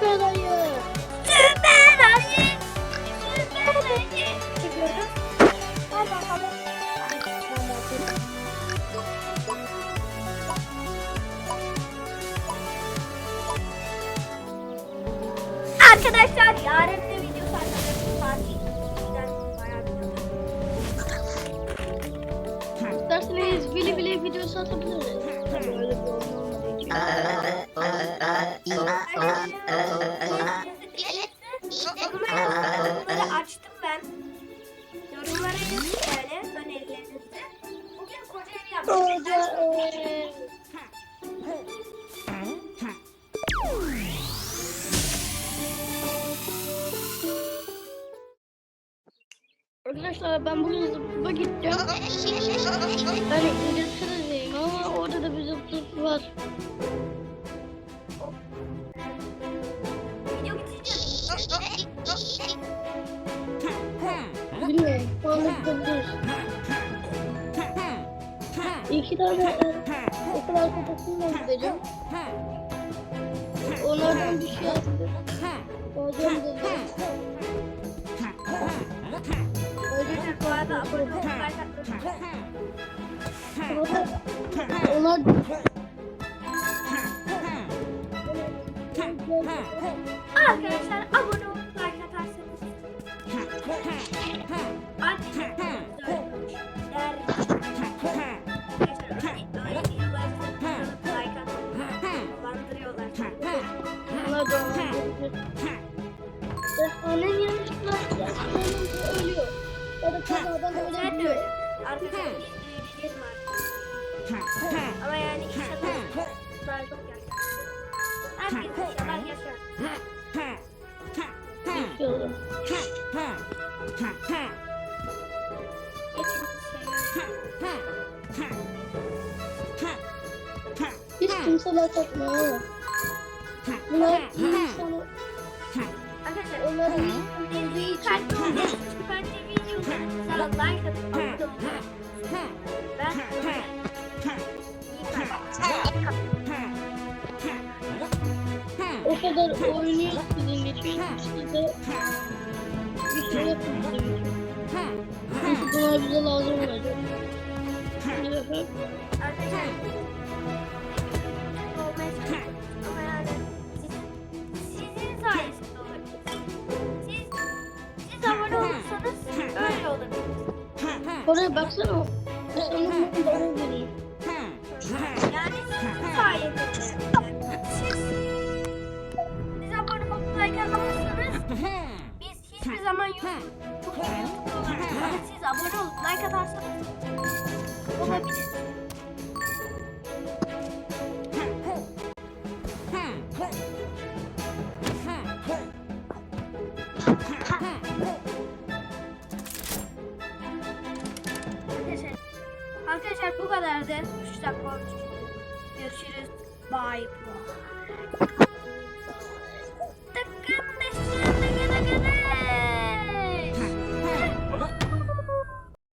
Süper ayı. Süper ayı. Süper ayı. Çekiyoruz. Hadi bakalım. Arkadaşlar yarın da video saatinde tatil. Güzel, bayağı bir İsterseniz bili bili videosu atabiliriz. Tabii öyle bir için. Yorumları açtım ben. Yorumlara yazın yani önerilerinizi. Bugün koca ev ev. Arkadaşlar ben bugün zıplığa gideceğim. Ben İngiltere'deyim ama orada da bir zıplık var. Video bitecek. Bilmiyorum. Şu anda gidebiliriz. İki tane e, okul arkadaşımla gideceğim. Onlardan bir şey aldım. Alacağım dedim. Arkadaşlar bu arada abone olmayı like atmayı Onlar Arkadaşlar abone olup like atarsanız Anne der. Arkadaşlar öyle diyorlar. Like atmayı dolandırıyorlar. onlar da Annen yanlışlıkla yanlışlıkla ölüyor. Ya da kazadan Sen de ölebiliyor. öyle. Arkadaşlar bir bilgilerim var. Ama yani inşallah daha çok yaşar. Herkes inşallah yaşar. Geçiyorum. Hiç kimse laf etmiyor ama. Bunlar insanı Arkadaşlar onların bildiği kalpli olduğu süper TV videolarına like atıp abone olmayı. Ben o kadar oynuyor sizin için. Siz de bir şey yapın bizim için. Çünkü bunlar bize lazım olacak. Ne yapalım? Sizin sayesinde olabilir. Siz, siz abone olursanız öyle olabilir. Oraya baksana. Sanırım ben de zaman YouTube çok siz abone olup like atarsanız olabilir. Arkadaşlar, bu kadardı. 3 dakika olmuş. Görüşürüz. Bye. Tıkınmış.